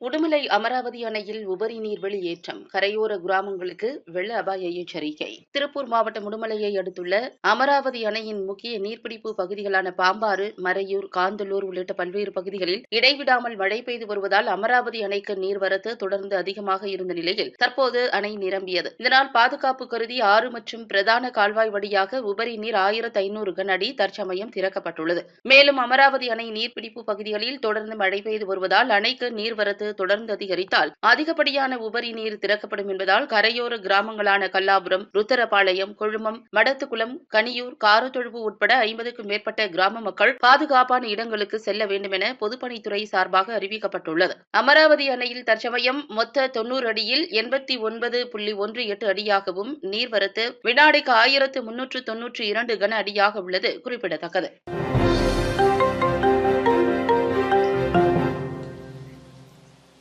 உடுமலை அமராவதி அணையில் உபரி நீர் வெளியேற்றம் கரையோர கிராமங்களுக்கு வெள்ள அபாய எச்சரிக்கை. திருப்பூர் மாவட்டம் உடுமலையை அடுத்துள்ள அமராவதி அணையின் முக்கிய நீர்பிடிப்பு பகுதிகளான பாம்பாறு மறையூர் காந்தலூர் உள்ளிட்ட பல்வேறு பகுதிகளில் இடைவிடாமல் மழை பெய்து வருவதால் அமராவதி அணைக்கு நீர்வரத்து தொடர்ந்து அதிகமாக இருந்த நிலையில் தற்போது அணை நிரம்பியது. இதனால் பாதுகாப்பு கருதி ஆறு மற்றும் பிரதான கால்வாய் வழியாக உபரி நீர் ஆயிரத்து ஐநூறு கனஅடி தற்சமயம் திறக்கப்பட்டுள்ளது. மேலும் அமராவதி அணை நீர்பிடிப்பு பகுதிகளில் தொடர்ந்து மழை பெய்து வருவதால் அணைக்கு நீர்வரத்து தொடர்ந்து அதிகரித்தால் அதிகப்படியான உபரி நீர் திறக்கப்படும் என்பதால் கரையோர கிராமங்களான கல்லாபுரம் ருத்தரபாளையம் கொழுமம் மடத்துக்குளம் கனியூர் காரத்தொழுவு உட்பட ஐம்பதுக்கும் மேற்பட்ட கிராம மக்கள் பாதுகாப்பான இடங்களுக்கு செல்ல வேண்டும் என பொதுப்பணித்துறை சார்பாக அறிவிக்கப்பட்டுள்ளது. அமராவதி அணையில் தற்சமயம் மொத்த தொன்னூறு அடியில் எண்பத்தி ஒன்பது புள்ளி ஒன்று எட்டு அடியாகவும் நீர்வரத்து வினாடிக்கு ஆயிரத்து முன்னூற்று தொன்னூற்று இரண்டு கன அடியாக உள்ளது குறிப்பிடத்தக்கது.